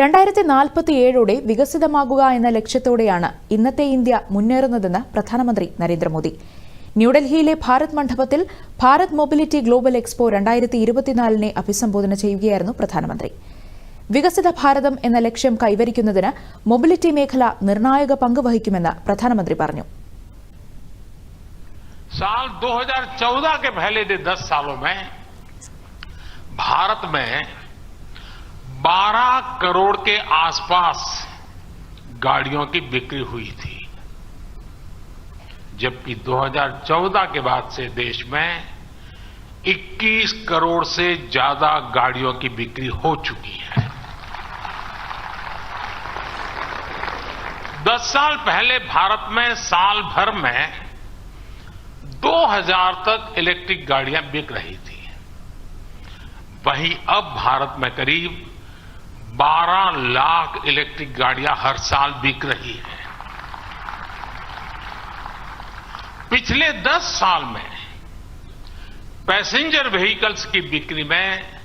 രണ്ടായിരത്തി നാൽപ്പത്തിയേഴോടെ വികസിതമാകുക എന്ന ലക്ഷ്യത്തോടെയാണ് ഇന്നത്തെ ഇന്ത്യ മുന്നേറുന്നതെന്ന് പ്രധാനമന്ത്രി നരേന്ദ്രമോദി ന്യൂഡൽഹിയിലെ ഭാരത് മണ്ഡപത്തിൽ ഭാരത് മൊബിലിറ്റി ഗ്ലോബൽ എക്സ്പോ രണ്ടായിരത്തി ഇരുപത്തിനാലിനെ അഭിസംബോധന ചെയ്യുകയായിരുന്നു പ്രധാനമന്ത്രി വികസിത ഭാരതം എന്ന ലക്ഷ്യം കൈവരിക്കുന്നതിന് മൊബിലിറ്റി മേഖല നിർണായക പങ്ക് വഹിക്കുമെന്ന് പ്രധാനമന്ത്രി പറഞ്ഞു साल 2014 के पहले के 10 सालों में भारत में 12 करोड़ के आसपास गाड़ियों की बिक्री हुई थी। जबकि 2014 के बाद से देश में 21 करोड़ से ज़्यादा गाड़ियों की बिक्री हो चुकी है। 10 साल पहले भारत में साल भर में 2000 तक इलेक्ट्रिक गाड़ियाँ बिक रही थी। वहीं अब भारत में करीब 12 लाख इलेक्ट्रिक गाड़ियाँ हर साल बिक रही है। पिछले 10 साल में पैसेंजर व्हीकल्स की बिक्री में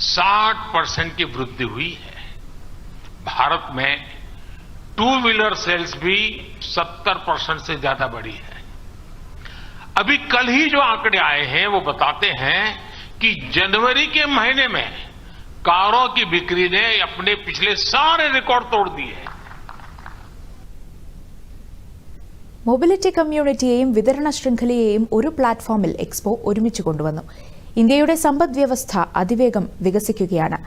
60 परसेंट की वृद्धि हुई है। भारत में टू व्हीलर सेल्स भी 70 परसेंट से ज़्यादा बढ़ी है। अभी कल ही जो आंकड़े आए हैं, वो बताते हैं कि जनवरी के महीने में कारों की बिक्री ने अपने पिछले सारे रिकॉर्ड तोड़ दिए हैं മൊബിലിറ്റി കമ്മ്യൂണിറ്റിയെയും വിതരണ ശൃംഖലയെയും ഒരു പ്ലാറ്റ്ഫോമിൽ എക്സ്പോ ഒരുമിച്ച് കൊണ്ടുവന്നു ഇന്ത്യയുടെ സമ്പദ് വ്യവസ്ഥ അതിവേഗം വികസിക്കുകയാണ്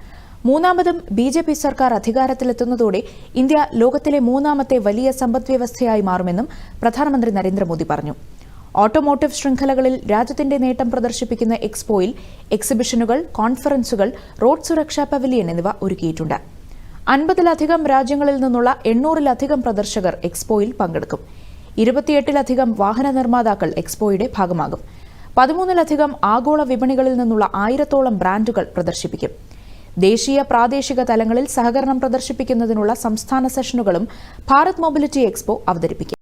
മൂന്നാമതും ബി ജെ പി സർക്കാർ അധികാരത്തിലെത്തുന്നതോടെ ഇന്ത്യ ലോകത്തിലെ മൂന്നാമത്തെ വലിയ സമ്പദ് വ്യവസ്ഥയായി മാറുമെന്നും പ്രധാനമന്ത്രി നരേന്ദ്രമോദി പറഞ്ഞു ഓട്ടോമോട്ടീവ് ശൃംഖലകളിൽ രാജ്യത്തിന്റെ നേട്ടം പ്രദർശിപ്പിക്കുന്ന എക്സ്പോയിൽ എക്സിബിഷനുകൾ കോൺഫറൻസുകൾ റോഡ് സുരക്ഷാ പവലിയൻ എന്നിവ ഒരുക്കിയിട്ടുണ്ട്. അൻപതിലധികം രാജ്യങ്ങളിൽ നിന്നുള്ള എണ്ണൂറിലധികം പ്രദർശകർ എക്സ്പോയിൽ പങ്കെടുക്കും. ഇരുപത്തിയെട്ടിലധികം വാഹന നിർമ്മാതാക്കൾ എക്സ്പോയുടെ ഭാഗമാകും. പതിമൂന്നിലധികം ആഗോള വിപണികളിൽ നിന്നുള്ള ആയിരത്തോളം ബ്രാൻഡുകൾ പ്രദർശിപ്പിക്കും. ദേശീയ പ്രാദേശിക തലങ്ങളിൽ സഹകരണം പ്രദർശിപ്പിക്കുന്നതിനുള്ള സംസ്ഥാന സെഷനുകളും ഭാരത് മൊബിലിറ്റി എക്സ്പോ അവതരിപ്പിക്കും.